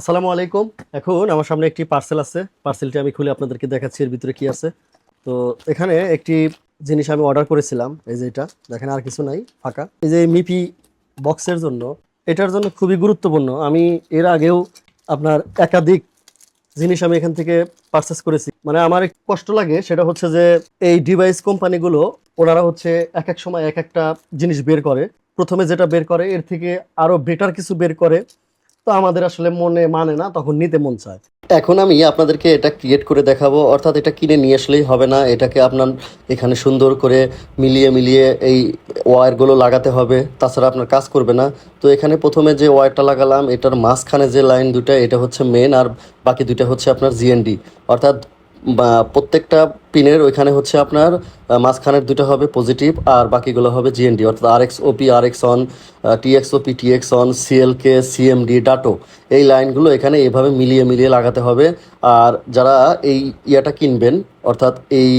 আসসালামু আলাইকুম। এখন আমার সামনে একটি পার্সেল আছে। পার্সেলটি আমি খুলে আপনাদেরকে দেখাচ্ছি, এর ভিতরে কি আছে। তো এখানে একটি জিনিস আমি অর্ডার করেছিলাম, এই যে এটা। দেখেন, আর কিছু নাই, ফাঁকা। এই যে মিপি বক্সের জন্য, এটার জন্য খুবই গুরুত্বপূর্ণ। আমি এর আগেও আপনার একাধিক জিনিস আমি এখান থেকে পারচেস করেছি। মানে আমার একটু কষ্ট লাগে, সেটা হচ্ছে যে এই ডিভাইস কোম্পানিগুলো ওনারা হচ্ছে এক এক সময় এক একটা জিনিস বের করে। প্রথমে যেটা বের করে, এর থেকে আরও বেটার কিছু বের করে। তো আমাদের আসলে মনে মানে না, তখন নিতে মন চায়। এখন আমি আপনাদেরকে এটা ক্রিয়েট করে দেখাবো, অর্থাৎ এটা কিনে নিয়ে আসলেই হবে না, এটাকে আপনার এখানে সুন্দর করে মিলিয়ে মিলিয়ে এই ওয়ারগুলো লাগাতে হবে, তাছাড়া আপনার কাজ করবে না। তো এখানে প্রথমে যে ওয়্যারটা লাগালাম, এটার মাঝখানে যে লাইন দুটা এটা হচ্ছে মেন আর বাকি দুটা হচ্ছে আপনার জিএনডি অর্থাৎ বা প্রত্যেকটা পিনের ওইখানে হচ্ছে আপনার মাঝখানের দুটো হবে পজিটিভ আর বাকিগুলো হবে জিএনডি অর্থাৎ R X OP R X on TX OP TX on CLK CMD data এই লাইনগুলো এখানে এভাবে মিলিয়ে মিলিয়ে লাগাতে হবে। আর যারা এই ইয়াটা কিনবেন, অর্থাৎ এই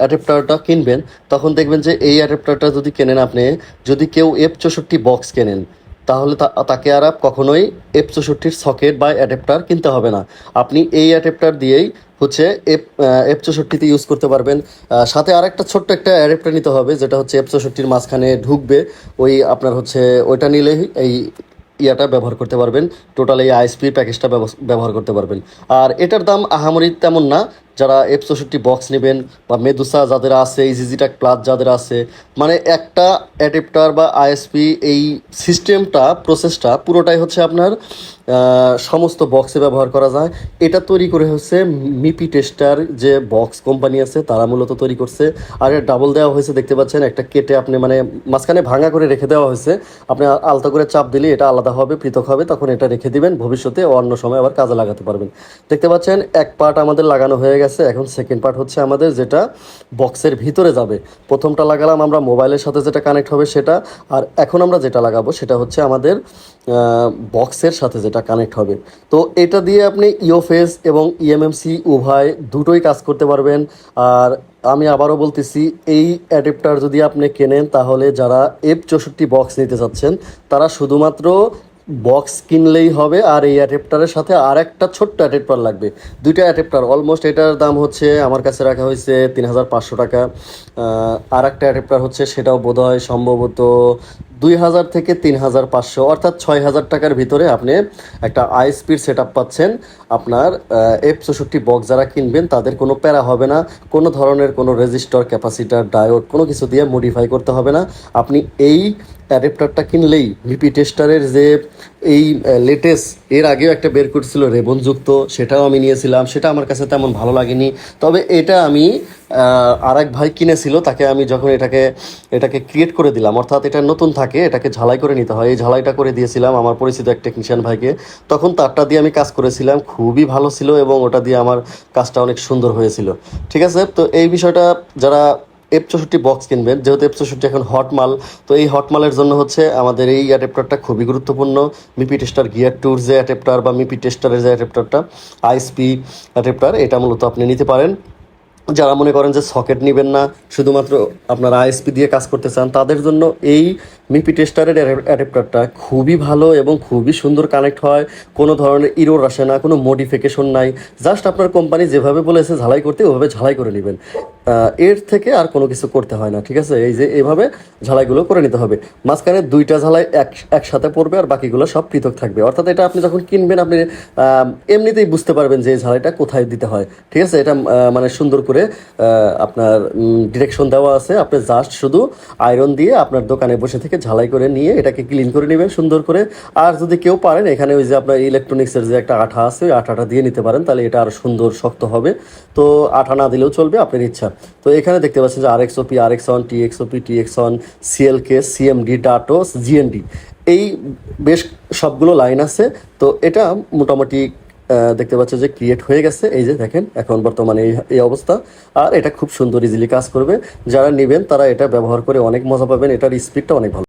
অ্যাডাপ্টারটা কিনবেন, তখন দেখবেন যে এই অ্যাডাপ্টারটা যদি কেনেন আপনি, যদি কেউ এফ চৌষট্টি বক্স কেনেন তাহলে তাকে আর কখনোই এফ চৌষট্টির সকেট বা অ্যাডাপ্টার কিনতে হবে না। আপনি এই অ্যাডাপ্টার দিয়েই হচ্ছে এফ এফ চৌষট্টিতে ইউজ করতে পারবেন। সাথে আর একটা ছোট্ট একটা অ্যাডাপ্টার নিতে হবে, যেটা হচ্ছে এফ চৌষট্টির মাঝখানে ঢুকবে। ওই আপনার হচ্ছে ওইটা নিলেই এই ইয়াটা ব্যবহার করতে পারবেন। টোটাল এই আইএসপি প্যাকেজটা ব্যবহার করতে পারবেন। আর এটার দাম আহামরি তেমন না। যারা এফ চৌষট্টি বক্স নেবেন বা মেদুসা যাদের আছে ইজিজিটাক প্লাস যাদের আছে মানে একটা অ্যাডাপ্টার বা আইএসপি এই সিস্টেমটা প্রসেসটা পুরোটাই হচ্ছে আপনার সমস্ত বক্সে ব্যবহার করা যায়। এটা তৈরি করে হচ্ছে মিপি টেস্টার যে বক্স কোম্পানি আছে, তারা মূলত তৈরি করছে। আর এর ডাবল দেওয়া হয়েছে, দেখতে পাচ্ছেন, একটা কেটে আপনি মানে মাঝখানে ভাঙা করে রেখে দেওয়া হয়েছে। আপনি আলতো করে চাপ দিলে এটা আলাদা হবে, পৃথক হবে, তখন এটা রেখে দিবেন। ভবিষ্যতে অন্য সময় আবার কাজে লাগাতে পারবেন। দেখতে পাচ্ছেন, এক পার্ট আমাদের লাগানো হয়ে গেছে। এখন সেকেন্ড পার্ট হচ্ছে আমাদের যেটা বক্সের ভিতরে যাবে। প্রথমটা লাগালাম, আমরা মোবাইলের সাথে যেটা কানেক্ট হবে সেটা, আর এখন আমরা যেটা লাগাবো সেটা হচ্ছে আমাদের বক্সের সাথে যেটা কানেক্ট হবে। তো এটা দিয়ে আপনি ইওফেস এবং ইএমএমসি উভয় দুটোই কাজ করতে পারবেন। আর আমি আবারও বলতেছি, এই অ্যাডাপ্টার যদি আপনি কেনেন, তাহলে যারা এফ চৌষট্টি বক্স নিতে চাচ্ছেন, তারা শুধুমাত্র বক্স কিনলেই হবে আর এই অ্যাডাপ্টারের সাথে আর একটা ছোট্ট অ্যাডাপ্টার লাগবে। দুইটা অ্যাডাপ্টার অলমোস্ট এটার দাম হচ্ছে, আমার কাছে রাখা হয়েছে তিন হাজার পাঁচশো টাকা। আর একটা অ্যাডাপ্টার হচ্ছে, সেটাও বোধহয় সম্ভবত দুই হাজার থেকে তিন হাজার পাঁচশো, অর্থাৎ ছয় হাজার টাকার ভিতরে আপনি একটা আইএসপির সেট আপ পাচ্ছেন। আপনার এফ চৌষট্টি বক্স যারা কিনবেন, তাদের কোনো প্যারা হবে না। কোনো ধরনের কোনো রেজিস্টার ক্যাপাসিটার ডায়োড কোনো কিছু দিয়ে মডিফাই করতে হবে না। আপনি এই অ্যাডাপ্টারটা কিনলেই ভিপি টেস্টারের যে এই লেটেস্ট এর আগেও একটা বের করছিল রেবনযুক্ত, সেটাও আমি নিয়েছিলাম, সেটা আমার কাছে তেমন ভালো লাগেনি। তবে এটা আমি আর এক ভাই কিনেছিল, তাকে আমি যখন এটাকে এটাকে ক্রিয়েট করে দিলাম, অর্থাৎ এটা নতুন থাকে, এটাকে ঝালাই করে নিতে হয়, এই ঝালাইটা করে দিয়েছিলাম আমার পরিচিত এক টেকনিশিয়ান ভাইকে। তখন তারটা দিয়ে আমি কাজ করেছিলাম, খুবই ভালো ছিল এবং ওটা দিয়ে আমার কাজটা অনেক সুন্দর হয়েছিল। ঠিক আছে? তো এই বিষয়টা যারা এফ চৌষট্টি বক্স কিনবেন। যেহেতু এফ চৌষট্টি এখন হট মাল, তো এই হট মালের জন্য হচ্ছে আমাদের এই অ্যাডাপ্টারটা খুবই গুরুত্বপূর্ণ। মিপি টেস্টার গিয়ার ট্যুর যে অ্যাডাপ্টার বা মিপি টেস্টারের যে অ্যাডাপ্টারটা আইএসপি অ্যাডাপ্টার এটা মূলত আপনি নিতে পারেন। যারা মনে করেন যে সকেট নেবেন না, শুধুমাত্র আপনারা আইএসপি দিয়ে কাজ করতে চান, তাদের জন্য এই মিপি টেস্টারের অ্যাডাপ্টারটা খুবই ভালো এবং খুবই সুন্দর কানেক্ট হয়। কোনো ধরনের ইরোর আসে না, কোনো মডিফিকেশন নাই। জাস্ট আপনার কোম্পানি যেভাবে বলেছে ঝালাই করতে, ওভাবে ঝালাই করে নেবেন। এর থেকে আর কোনো কিছু করতে হয় না, ঠিক আছে? এই যে এভাবে ঝালাইগুলো করে নিতে হবে। মাঝখানে দুইটা ঝালাই এক একসাথে পড়বে আর বাকিগুলো সব পৃথক থাকবে। অর্থাৎ এটা আপনি যখন কিনবেন, আপনি এমনিতেই বুঝতে পারবেন যে ঝালাইটা কোথায় দিতে হয়, ঠিক আছে? এটা মানে সুন্দর করে আপনার ডিরেকশন দেওয়া আছে। আপনি জাস্ট শুধু আয়রন দিয়ে আপনার দোকানে বসে থেকে ঝালাই করে নিয়ে এটাকে ক্লিন করে নেবেন, সুন্দর করে। আর যদি কেউ পারেন, এখানে ওই যে আপনার ইলেকট্রনিক্সের যে একটা আঠা আছে, ওই আঠাটা দিয়ে নিতে পারেন, তাহলে এটা আরও সুন্দর, শক্ত হবে। তো আঠা না দিলেও চলবে, আপনার ইচ্ছা। তো এখানে দেখতে পাচ্ছেন যে R X OP R X on T X OP T X on CLK CMD datas GND এই বেশ সবগুলো লাইন আছে। তো এটা মোটামুটি দেখতে পাচ্ছেন যে ক্রিয়েট হয়ে গেছে। এই যে দেখেন, এখন বর্তমানে এই এই অবস্থা। আর এটা খুব সুন্দর ইজিলি কাজ করবে। যারা নেবেন, তারা এটা ব্যবহার করে অনেক মজা পাবেন। এটার স্পিডটা অনেক ভালো।